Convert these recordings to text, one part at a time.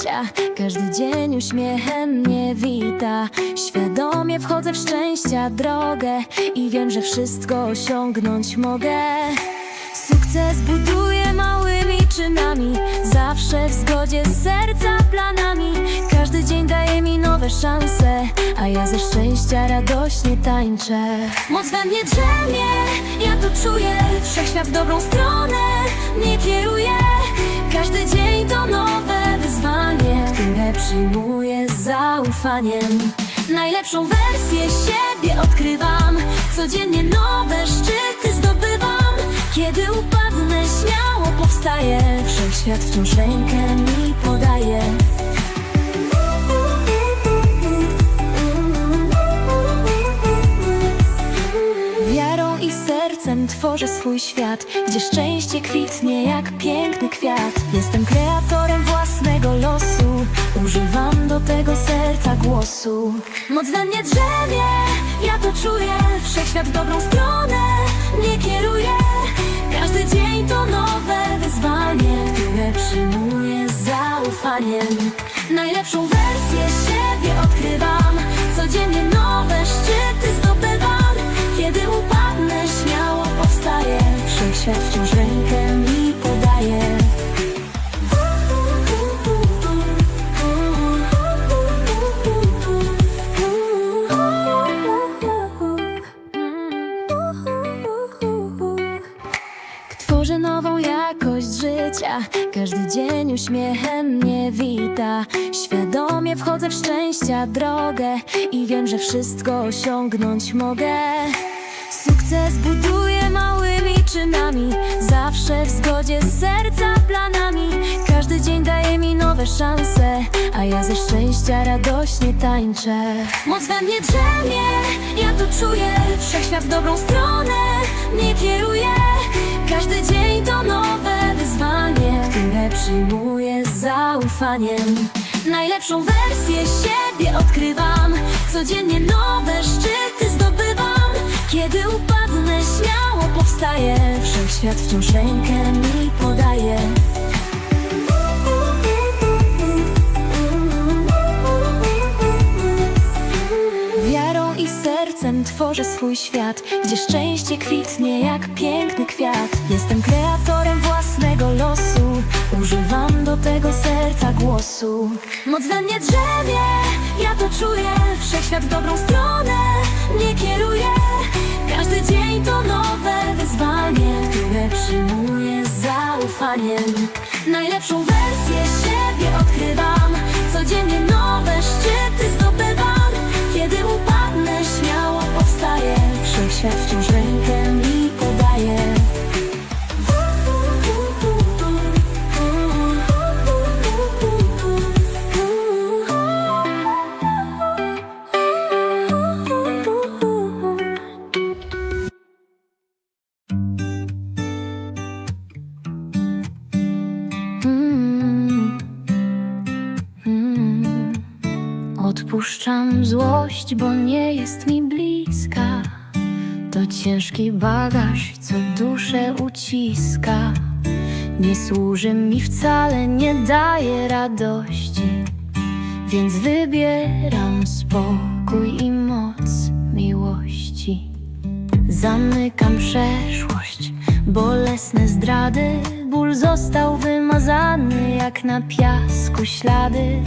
życia. Każdy dzień uśmiechem mnie wita. Świadomie wchodzę w szczęścia drogę I wiem, że wszystko osiągnąć mogę. Sukces buduję małymi czynami Zawsze w zgodzie z serca planami. Każdy dzień daje mi nowe szanse A ja ze szczęścia radośnie tańczę. Moc we mnie drzemie, ja to czuję. Wszechświat w dobrą stronę mnie kieruje. Każdy dzień to nowe wyzwanie Które przyjmuję z zaufaniem. Najlepszą wersję siebie odkrywam. Codziennie nowe szczyty zdobywam. Kiedy upadnę, śmiało powstaję Wszechświat wciąż rękę mi podaje tworzę swój świat Gdzie szczęście kwitnie jak piękny kwiat. Jestem kreatorem własnego losu Używam do tego serca głosu. Moc we mnie drzemie, ja to czuję Wszechświat w dobrą stronę mnie kieruje. Każdy dzień to nowe wyzwanie Które przyjmuję z zaufaniem. Najlepszą wersję siebie odkrywam Codziennie nowe szczyty zdobywam. Kiedy powstaję Wszechświat wciąż rękę mi podaje. Tworzę nową jakość życia. Każdy dzień uśmiechem mnie wita. Świadomie wchodzę w szczęścia drogę I wiem, że wszystko osiągnąć mogę. Sukces buduję małymi Zawsze w zgodzie z serca planami. Każdy dzień daje mi nowe szanse A ja ze szczęścia radośnie tańczę. Moc we mnie drzemie, ja to czuję Wszechświat w dobrą stronę. Mnie kieruje każdy dzień to nowe wyzwanie, które przyjmuję z zaufaniem. Najlepszą wersję siebie odkrywam, codziennie nowe powstaję, wszechświat wciąż rękę mi podaje. Wiarą i sercem tworzę swój świat Gdzie szczęście kwitnie jak piękny kwiat. Jestem kreatorem własnego losu Używam do tego serca głosu. Moc we mnie drzemie, ja to czuję. Wszechświat w dobrą stronę mnie kieruje. Każdy dzień to nowe zaufaniem Najlepszą wersję siebie odkrywam. Codziennie nowe szczyty Odpuszczam złość, bo nie jest mi bliska. To ciężki bagaż, co duszę uciska. Nie służy mi wcale, nie daje radości. Więc wybieram spokój i moc miłości. Zamykam przeszłość, bolesne zdrady. Ból został wymazany jak na piasku ślady.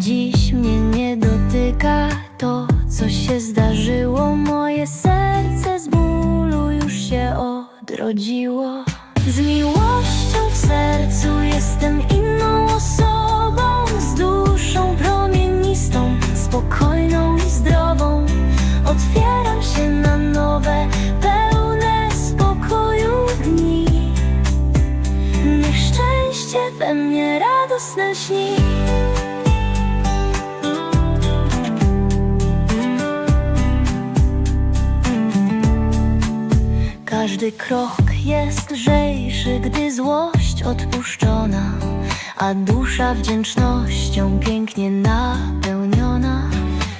Dziś mnie nie dotyka to, co się zdarzyło. Moje serce z bólu już się odrodziło. Z miłością w sercu jestem inną osobą, z duszą promienistą, spokojną i zdrową. Otwieram się na nowe, pełne spokoju dni. Niech szczęście we mnie radosne śni. Każdy krok jest lżejszy, gdy złość odpuszczona, a dusza wdzięcznością pięknie napełniona.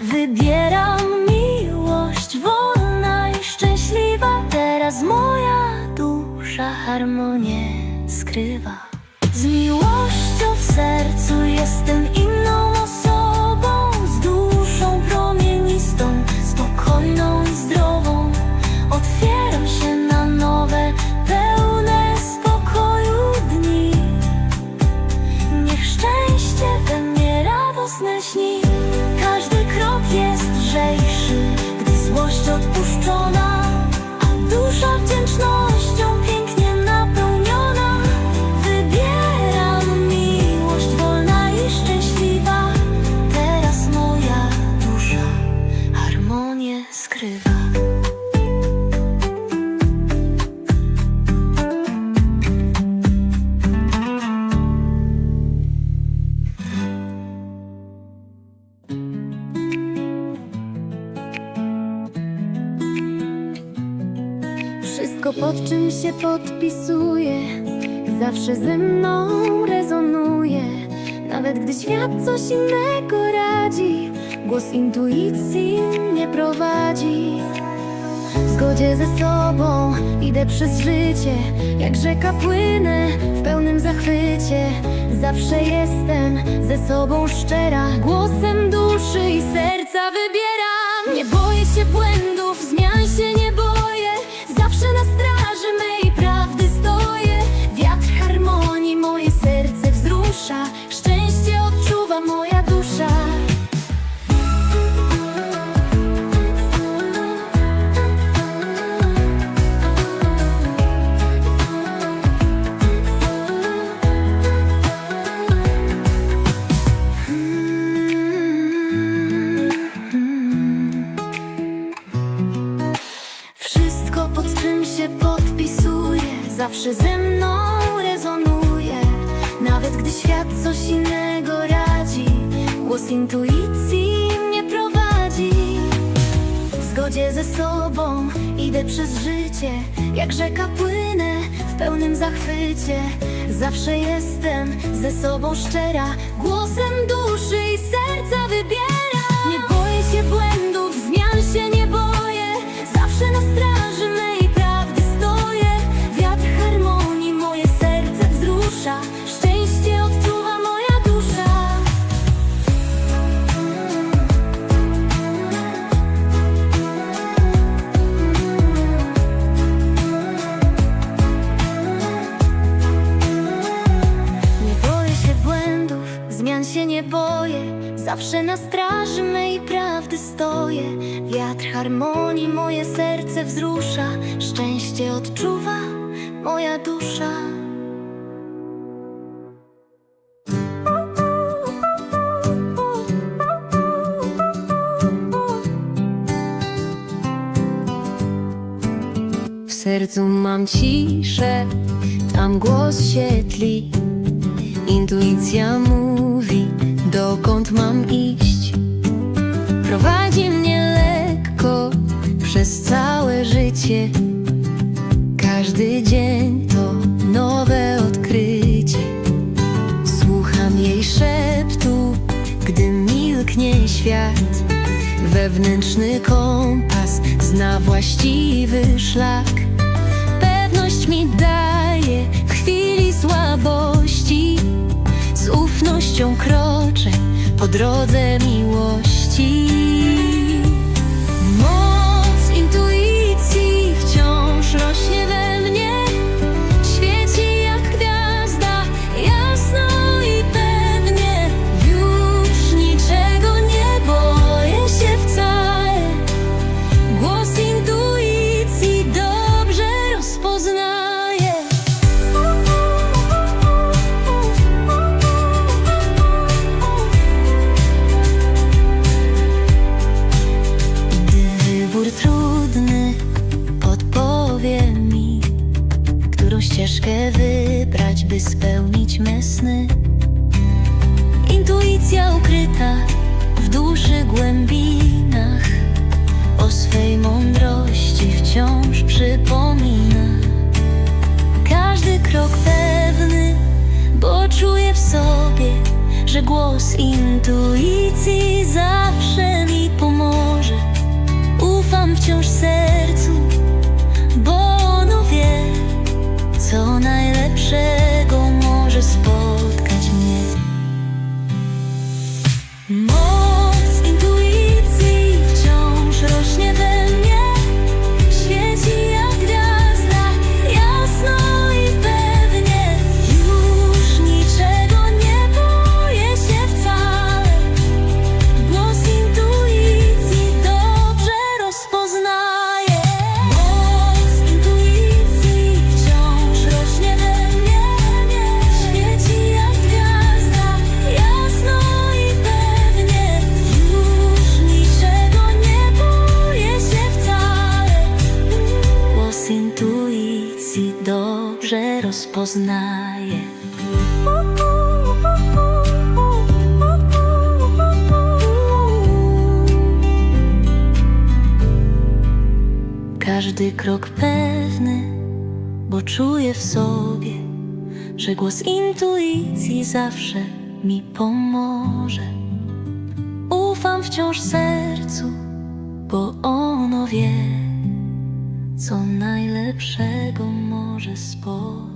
Wybieram miłość wolna i szczęśliwa, teraz moja dusza harmonię skrywa. Z miłością w sercu jestem pod czym się podpisuję Zawsze ze mną rezonuje. Nawet gdy świat coś innego radzi Głos intuicji mnie prowadzi. W zgodzie ze sobą idę przez życie Jak rzeka płynę w pełnym zachwycie. Zawsze jestem ze sobą szczera Głosem duszy i serca wybieram Nawet gdy świat coś innego radzi. Głos intuicji mnie prowadzi. W zgodzie ze sobą idę przez życie. Jak rzeka płynę w pełnym zachwycie. Zawsze jestem ze sobą szczera. Głosem duszy i serca wybieram Zawsze na straży mej prawdy stoję. Wiatr harmonii moje serce wzrusza. Szczęście odczuwa moja dusza. W sercu mam ciszę, tam głos się tli Intuicja mówi, dokąd mam iść? Prowadzi mnie lekko przez całe życie. Każdy dzień to nowe odkrycie. Słucham jej szeptu, gdy milknie świat. Wewnętrzny kompas zna właściwy szlak. Pewność mi daje w chwili słabości. Z ufnością kroczę po drodze miłości me sny. Intuicja ukryta w duszy głębinach. O swej mądrości wciąż przypomina. Każdy krok pewny, bo czuję w sobie Że głos intuicji zawsze mi pomoże rozpoznaję. Każdy krok pewny, bo czuję w sobie, że głos intuicji zawsze mi pomoże. Ufam wciąż sercu, bo ono wie, co najlepszego może spotkać.